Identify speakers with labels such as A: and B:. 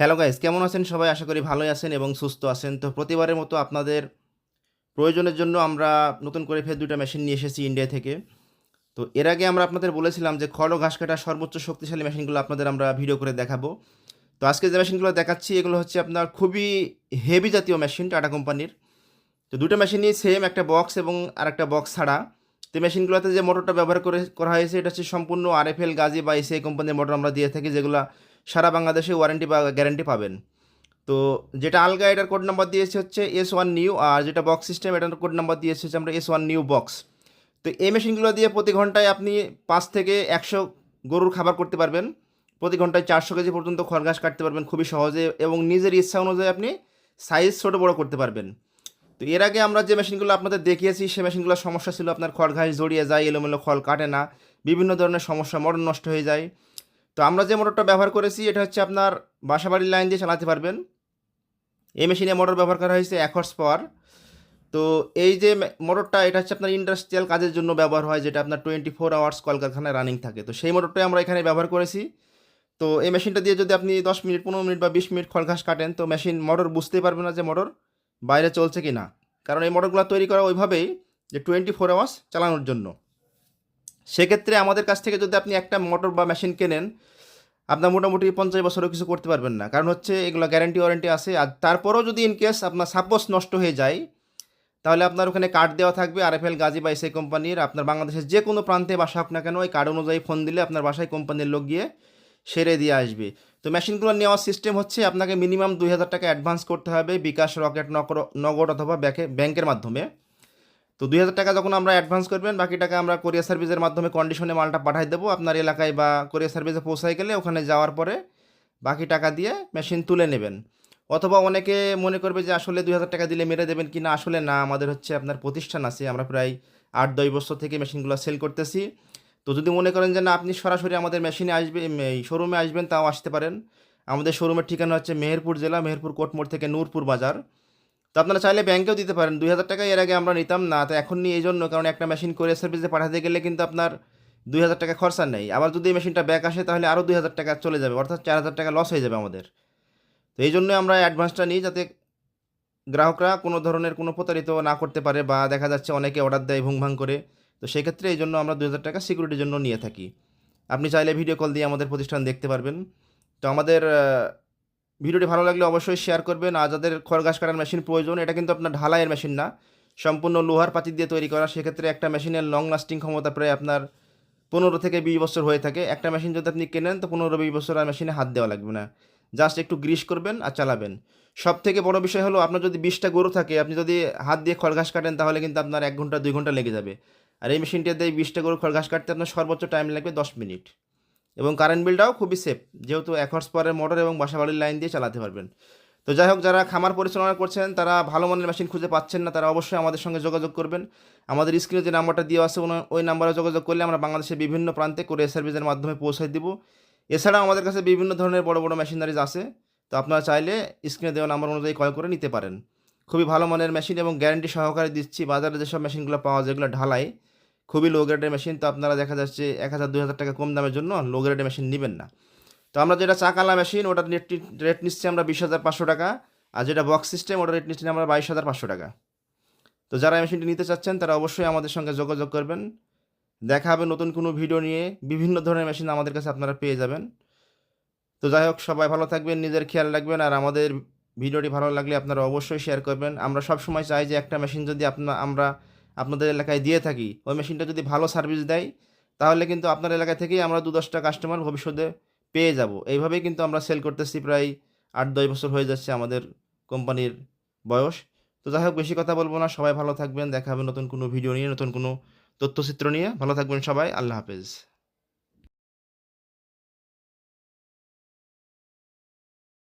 A: Hello guys, কেমন আছেন? সবাই আশা করি ভালোই আছেন এবং সুস্থ আছেন। তো প্রতিবারের মতো আপনাদের প্রয়োজনের জন্য আমরা নতুন করে ফের দুটো মেশিন নিয়ে এসেছি ইন্ডিয়া থেকে। তো এর আগে আমরা আপনাদের বলেছিলাম যে খড় ঘাস কাটার সর্বোচ্চ শক্তিশালী মেশিনগুলো আপনাদের আমরা ভিডিও করে দেখাবো। তো আজকে যে মেশিনগুলো দেখাচ্ছি, এগুলো হচ্ছে আপনার খুবই হেভি জাতীয় মেশিন, টাটা কোম্পানির। তো দুটো মেশিনই সেম একটা বক্স এবং আরেকটা বক্স ছাড়া। তো মেশিনগুলোতে যে মোটরটা ব্যবহার করে করা হয়েছে, এটা হচ্ছে সম্পূর্ণ আরএফএল গাজি বা এসিআই কোম্পানির মোটর আমরা দিয়ে থাকি, যেগুলো সারা বাংলাদেশে ওয়ারেন্টি বা গ্যারেন্টি পাবেন। তো যেটা আলগা এটার কোড নাম্বার দিয়েছে হচ্ছে এস ওয়ান নিউ আর যেটা বক্স সিস্টেম এটার কোড নাম্বার দিয়েছে হচ্ছে আমরা এস ওয়ান নিউ বক্স তো এই মেশিনগুলো দিয়ে প্রতি ঘন্টায় আপনি পাঁচ থেকে একশো গরুর খাবার করতে পারবেন। প্রতি ঘন্টায় চারশো কেজি পর্যন্ত খড়ঘাস কাটতে পারবেন খুবই সহজে এবং নিজের ইচ্ছা অনুযায়ী আপনি সাইজ ছোটো বড়ো করতে পারবেন। তো এর আগে আমরা যে মেশিনগুলো আপনাদের দেখিয়েছি সেই মেশিনগুলোর সমস্যা ছিল আপনার খড়ঘাস জড়িয়ে যায়, এলোমেলো খড় কাটে না, বিভিন্ন ধরনের সমস্যা মোটর নষ্ট হয়ে যায়। তো আমরা যে মোটরটা ব্যবহার করেছি, এটা হচ্ছে আপনার বাসাবাড়ির লাইন দিয়ে চালাতে পারবেন। এই মেশিনে মোটর ব্যবহার করা হয়েছে এক হর্স পাওয়ার। তো এই যে মোটরটা, এটা হচ্ছে আপনার ইন্ডাস্ট্রিয়াল কাজের জন্য ব্যবহার হয়, যেটা আপনার টোয়েন্টি ফোর আওয়ার্স কলকারখানায় রানিং থাকে। তো সেই মোটরটাই আমরা এখানে ব্যবহার করেছি। তো এই মেশিনটা দিয়ে যদি আপনি দশ মিনিট, পনেরো মিনিট বা বিশ মিনিট খড় ঘাস কাটেন, তো মেশিন, মোটর বুঝতেই পারবে না যে মোটর বাইরে চলছে কি না কারণ এই মোটরগুলো তৈরি করা ওইভাবেই যে টোয়েন্টি ফোর আওয়ার্স চালানোর জন্য। সেক্ষেত্রে আমাদের কাছ থেকে যদি আপনি একটা মোটর বা মেশিন কেনেন, আপনার মোটামুটি পঞ্চাশ বছরও কিছু করতে পারবেন না। কারণ হচ্ছে এগুলো গ্যারান্টি ওয়ারেন্টি আছে। আর তারপরেও যদি ইন কেস আপনার সাপোজ নষ্ট হয়ে যায়, তাহলে আপনার ওখানে কার্ড দেওয়া থাকবে আরএফএল গাজী বা এসআই কোম্পানির। আপনার বাংলাদেশের যে কোনো প্রান্তে বাসা হোক না কেন, ওই কার্ড অনুযায়ী ফোন দিলে আপনার বাসায় কোম্পানির লোক গিয়ে সেরে দিয়ে আসবে। তো মেশিনগুলো নেওয়ার সিস্টেম হচ্ছে আপনাকে মিনিমাম দুই হাজার টাকা অ্যাডভান্স করতে হবে বিকাশ রকেট নগর- নগদ অথবা ব্যাকে ব্যাংকের মাধ্যমে। তো দুই হাজার টাকা যখন আমরা অ্যাডভান্স করবেন, বাকি টাকা আমরা কোরিয়ার সার্ভিসের মাধ্যমে কন্ডিশনে মালটা পাঠিয়ে দেবো। আপনার এলাকায় বা কোরিয়ার সার্ভিসে পৌঁছায় গেলে ওখানে যাওয়ার পরে বাকি টাকা দিয়ে মেশিন তুলে নেবেন। অথবা অনেকে মনে করবে যে, আসলে দুই হাজার টাকা দিলে মেরে দেবেন কি না আসলে না, আমাদের হচ্ছে আপনার প্রতিষ্ঠান আছে। আমরা প্রায় আট, দশ বছর থেকে মেশিনগুলো সেল করতেছি। তো যদি মনে করেন যে, না, আপনি সরাসরি আমাদের মেশিনে আসবে এই শোরুমে আসবেন, তাও আসতে পারেন। আমাদের শোরুমের ঠিকানা হচ্ছে মেহেরপুর জেলা, মেহেরপুর কোটমোড় থেকে নূরপুর বাজার। তো আপনারা চাইলে ব্যাংকেও দিতে পারেন। দুই হাজার টাকা এর আগে আমরা নিতাম না, তো এখন নিয়ে এই জন্য, কারণ একটা মেশিন করে সার্ভিসে পাঠাতে গেলে কিন্তু আপনার দুই হাজার টাকা খরচা নেই। আবার যদি এই মেশিনটা ব্যাক আসে, তাহলে আরও দুই হাজার টাকা চলে যাবে, অর্থাৎ চার হাজার টাকা লস হয়ে যাবে আমাদের। তো এই জন্য আমরা অ্যাডভান্সটা নিই, যাতে গ্রাহকরা কোনো ধরনের কোনো প্রতারিত না করতে পারে, বা দেখা যাচ্ছে অনেকে অর্ডার দেয় ভুংভাং করে। তো সেক্ষেত্রে এই জন্য আমরা দুই হাজার টাকা সিকিউরিটির জন্য নিয়ে থাকি। আপনি চাইলে ভিডিও কল দিয়ে আমাদের প্রতিষ্ঠান দেখতে পারবেন। তো আমাদের ভিডিওটি ভালো লাগলে অবশ্যই শেয়ার করবেন। আর যাদের খড়গাছ কাটার মেশিন প্রয়োজন, এটা কিন্তু আপনার ঢালাইয়ের মেশিন না। সম্পূর্ণ লোহার পাতি দিয়ে তৈরি করা। সেক্ষেত্রে একটা মেশিনের লং লাস্টিং ক্ষমতা প্রায় আপনার পনেরো থেকে বিশ বছর হয়ে থাকে। একটা মেশিন যদি আপনি কেনেন, তো পনেরো বিশ বছর আর মেশিনে হাত দেওয়া লাগবে না। জাস্ট একটু গ্রিস করবেন আর চালাবেন। সব থেকে বড় বিষয় হলো, আপনার যদি বিশটা গরু থাকে, আপনি যদি হাত দিয়ে খড়ঘাস কাটেন, তাহলে কিন্তু আপনার এক ঘণ্টা, দুই ঘণ্টা লেগে যাবে। আর এই মেশিনটাতে বিশটা গরু খড়ঘাস কাটতে আপনার সর্বোচ্চ টাইম লাগবে দশ মিনিট। এবং কারেন্ট বিলটাও খুবই সেফ যেহেতু এক হর্স পাওয়ারের মোটর এবং বাসাবাড়ির লাইন দিয়ে চালাতে পারবেন। তো যাই হোক, যারা খামার পরিচালনা করছেন, তারা ভালো মানের মেশিন খুঁজে পাচ্ছেন না, তারা অবশ্যই আমাদের সঙ্গে যোগাযোগ করবেন। আমাদের স্ক্রিনে যে নাম্বারটা দিয়ে আছে ওই নাম্বারে যোগাযোগ করলে আমরা বাংলাদেশের বিভিন্ন প্রান্তে কোরিয়ার সার্ভিসের মাধ্যমে পৌঁছে দিব। এছাড়াও আমাদের কাছে বিভিন্ন ধরনের বড় বড় মেশিনারিজ আছে। তো আপনারা চাইলে স্ক্রিনে দেওয়া নাম্বার অনুযায়ী ক্রয় করে নিতে পারেন। খুবই ভালো মানের মেশিন এবং গ্যারান্টি সহকারে দিচ্ছি। বাজারে যেসব মেশিনগুলো পাওয়া যায় যেগুলো ঢালাই। খুবই লো গ্রেডের মেশিন তো আপনারা দেখা যাচ্ছে এক হাজার, দুই হাজার টাকা কম দামের জন্য লো গ্রেডের মেশিন নেবেন না। তো আমরা যেটা চাকালা মেশিন ওটার রেট রেট নিচ্ছি আমরা বিশ হাজার পাঁচশো টাকা, আর যেটা বক্স সিস্টেম ওটার রেট নিচ্ছি আমরা বাইশ হাজার পাঁচশো টাকা। তো যারা মেশিনটি নিতে চাচ্ছেন, তারা অবশ্যই আমাদের সঙ্গে যোগাযোগ করবেন। দেখা হবে নতুন কোনো ভিডিও নিয়ে, বিভিন্ন ধরনের মেশিন আমাদের কাছে আপনারা পেয়ে যাবেন। তো যাই হোক, সবাই ভালো থাকবেন, নিজের খেয়াল রাখবেন, আর আমাদের ভিডিওটি ভালো লাগলে আপনারা অবশ্যই শেয়ার করবেন। আমরা সব সময় চাই যে একটা মেশিন যদি আপনা, আমরা আপনাদের এলাকায় দিয়ে থাকি, ওই মেশিনটা যদি ভালো সার্ভিস দেয়, তাহলে কিন্তু আপনার এলাকা থেকেই আমরা দু দশটা কাস্টমার ভবিষ্যতে পেয়ে যাব। এইভাবেই কিন্তু আমরা সেল করতেছি প্রায় আট দশ বছর হয়ে যাচ্ছে আমাদের কোম্পানির বয়স। তো যাই হোক, বেশি কথা বলব না, সবাই ভালো থাকবেন, দেখা হবে নতুন কোনো ভিডিও নিয়ে, নতুন কোনো তথ্যচিত্র নিয়ে। ভালো থাকবেন সবাই, আল্লাহ হাফেজ।